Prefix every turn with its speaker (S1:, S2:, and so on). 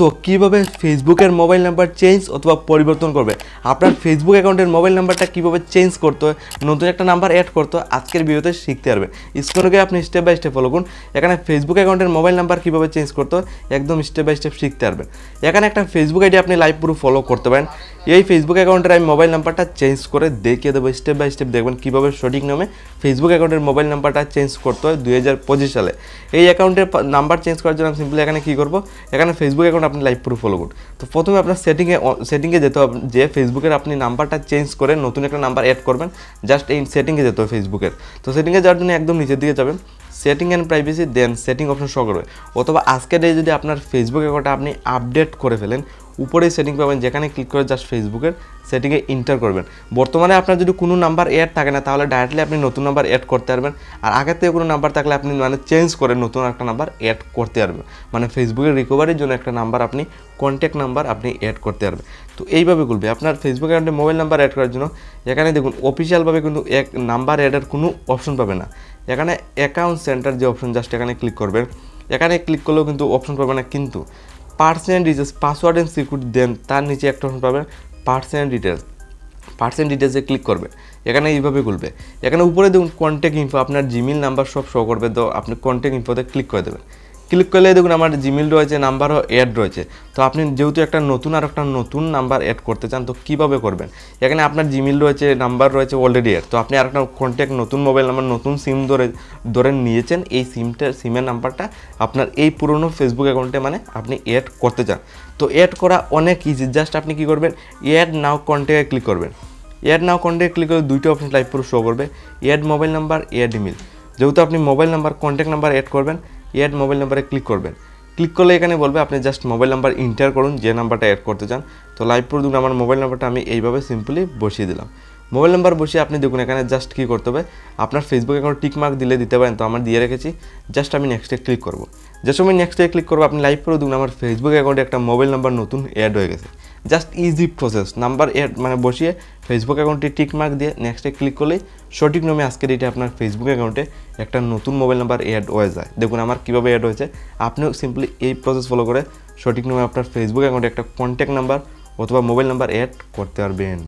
S1: So কীভাবে ফেসবুকের mobile number change অথবা পরিবর্তন করবে? আপনার ফেসবুক অ্যাকাউন্টের মোবাইল নাম্বারটা কীভাবে চেঞ্জ করতে হয়? নতুন একটা নাম্বার অ্যাড করতে হয়? আজকের ভিডিওতে শিখতে পারবেন স্ক্রিনে গিয়ে আপনি স্টেপ বাই স্টেপ ফলো করুন। এখানে ফেসবুক অ্যাকাউন্টের মোবাইল নাম্বার কীভাবে চেঞ্জ করতে হয়? একদম স্টেপ বাই স্টেপ শিখতে পারবেন এখানে একটা ফেসবুক আইডি আপনি লাইভ পুরো ফলো করতে পারেন। এই ফেসবুক অ্যাকাউন্টের আমি মোবাইল নাম্বারটা চেঞ্জ করে দেখিয়ে দেবো। স্টেপ বাই স্টেপ দেখবেন কীভাবে সঠিক নামে ফেসবুক অ্যাকাউন্টের মোবাইল নাম্বারটা চেঞ্জ করতে হয় দুই হাজার পঁচিশ সালে। এই অ্যাকাউন্টের নাম্বার চেঞ্জ করার জন্য সিম্পলি এখানে কী করব? এখানে ফেসবুক অ্যাকাউন্ট আপনি লাইভ প্রুফ ফলো করুন তো প্রথমে আপনার সেটিংয়ে সেটিংয়ে যেতে হবে যে ফেসবুকের আপনি নাম্বারটা চেঞ্জ করে নতুন একটা নাম্বার অ্যাড করবেন জাস্ট এই সেটিংয়ে যেতে হবে ফেসবুকের তো সেটিংয়ে যাওয়ার জন্য একদম নিচের দিকে যাবেন setting and privacy then setting option show করবে। অথবা আজকের ডে যদি আপনার ফেসবুক অ্যাকাউন্টটা আপনি আপডেট করে ফেলেন উপরে সেটিং পাবেন, যেখানে ক্লিক করে জাস্ট ফেসবুকের সেটিংয়ে ইন্টার করবেন। বর্তমানে আপনার যদি কোনো নাম্বার অ্যাড থাকে না, তাহলে ডাইরেক্টলি আপনি নতুন নাম্বার অ্যাড করতে পারবেন। আর আগের থেকে কোনো নাম্বার থাকলে আপনি মানে চেঞ্জ করে নতুন একটা নাম্বার অ্যাড করতে পারবেন। মানে ফেসবুকের রিকভারির জন্য একটা নাম্বার আপনি কন্ট্যাক্ট নাম্বার আপনি অ্যাড করতে পারবেন। তো এইভাবে করবে আপনার ফেসবুক অ্যাকাউন্টে মোবাইল নাম্বার অ্যাড করার জন্য, এখানে দেখুন অফিসিয়ালভাবে কিন্তু এক নাম্বার অ্যাডের কোনো অপশন পাবে না। এখানে অ্যাকাউন্ট সেন্টার যে অপশন জাস্ট এখানে ক্লিক করবেন। এখানে ক্লিক করলেও কিন্তু অপশন পাবে না কিন্তু। Personal details password and security then, তার নিচে একটা অপশন পাবেন পার্সেন্ট ডিটেলস পার্সেন্ট ডিটেলসে ক্লিক করবে। এখানে এইভাবে খুলবে। এখানে উপরে দেখুন কন্ট্যাক্ট ইনফো আপনার জিমেল নাম্বার সব শো করবে, তো আপনি কন্ট্যাক্ট ইনফোতে ক্লিক করে দেবেন। ক্লিক করলে দেখুন আমার জিমেল রয়েছে নাম্বারও অ্যাড রয়েছে। তো আপনি যেহেতু একটা নতুন আর একটা নতুন নাম্বার অ্যাড করতে চান, তো কীভাবে করবেন? এখানে আপনার জিমেল রয়েছে নাম্বার রয়েছে অলরেডি অ্যাড তো আপনি আর একটা কন্ট্যাক্ট নতুন মোবাইল নাম্বার নতুন সিম ধরে ধরে নিয়েছেন, এই সিমটা সিমের নাম্বারটা আপনার এই পুরনো ফেসবুক অ্যাকাউন্টে মানে আপনি অ্যাড করতে চান। তো অ্যাড করা অনেক ইজি জাস্ট আপনি কী করবেন? অ্যাড নাও কন্ট্যাক্টে ক্লিক করবেন। অ্যাড নাও কন্ট্যাক্ট ক্লিক করে দুইটা অপশন লাইভ পুরো শো করবে। Add mobile number add email যেহেতু আপনি mobile number contact number add করবেন অ্যাড মোবাইল নাম্বারে ক্লিক করবেন। ক্লিক করলে এখানে বলবে, আপনি জাস্ট মোবাইল নাম্বার ইন্টার করুন, যে নাম্বারটা অ্যাড করতে চান। তো লাইভ পুরো আমার মোবাইল নাম্বারটা আমি এইভাবে সিম্পলি বসিয়ে দিলাম। মোবাইল নাম্বার বসিয়ে আপনি দেখুন এখানে জাস্ট কী করতে হবে। আপনার ফেসবুক অ্যাকাউন্ট টিক মার্ক দিলে দিতে পারেন, তো আমার দিয়ে রেখেছি। জাস্ট আমি নেক্সটে ক্লিক করব। যে সময় নেক্সটে ক্লিক করব, আপনি লাইভ করে দেখুন, আমার ফেসবুক অ্যাকাউন্টে একটা মোবাইল নাম্বার নতুন অ্যাড হয়ে গেছে। Just easy process number add মানে বসিয়ে ফেসবুক অ্যাকাউন্টে টিক মার্ক দিয়ে নেক্সটে ক্লিক করলেই সঠিক নামে আজকের এটা আপনার ফেসবুক অ্যাকাউন্টে একটা নতুন মোবাইল নাম্বার অ্যাড হয়ে যায়। দেখুন আমার কীভাবে অ্যাড হয়েছে। আপনিও সিম্পলি এই প্রসেস ফলো করে সঠিক নামে আপনার ফেসবুক অ্যাকাউন্টে একটা কন্ট্যাক্ট নাম্বার অথবা মোবাইল নাম্বার অ্যাড করতে পারবেন।